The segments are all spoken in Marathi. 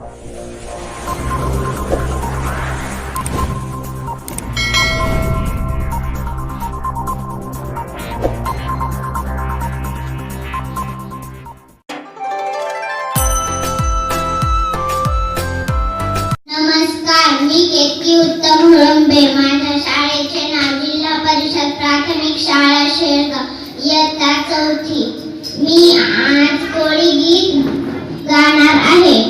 नमस्कार मी केतकी उत्तम हुळंबे माझ्या शाळेचे नाव जिल्हा परिषद प्राथमिक शाळा शेळगाव इयत्ता चौथी. मी आज कोळी गीत गाणार आहे.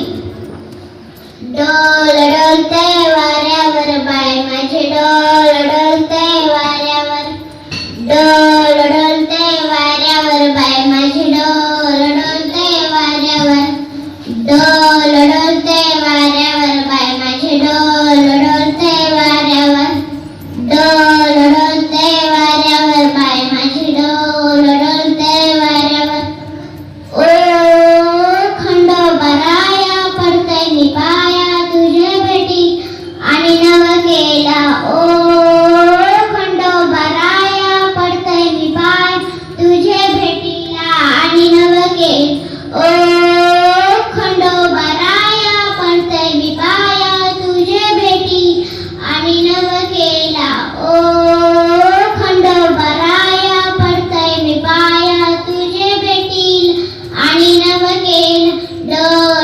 डोलते वाऱ्यावर बाय. माझे डोल डोलते वाऱ्यावर. डोल डोलते वाऱ्यावर बाय. माझे डोल डोलते वाऱ्यावर. डोल डोलते वाऱ्यावर बाय. माझे डोल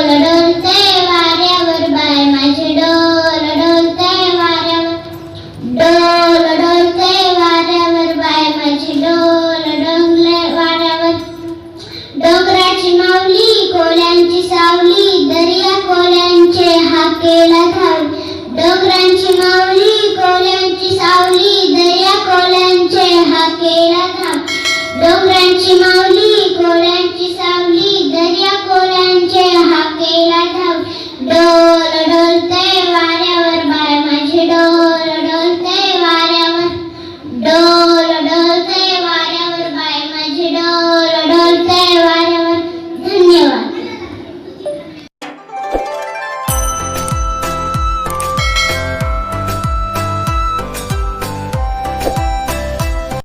डोलते वाऱ्यावर बाय माझे डोल डोलते वाऱ्यावर डोल डोलते वाऱ्यावर बाय माझे डोल डोंगले वाऱ्यावर. डोंगराची माऊली कोल्यांची सावली दर्या कोल्यांचे हाकेला धावली. डोंगरांची माऊली कोल्यांची सावली दर्या कोल्यांचे हाकेला धाव डोंगरांची माऊली No.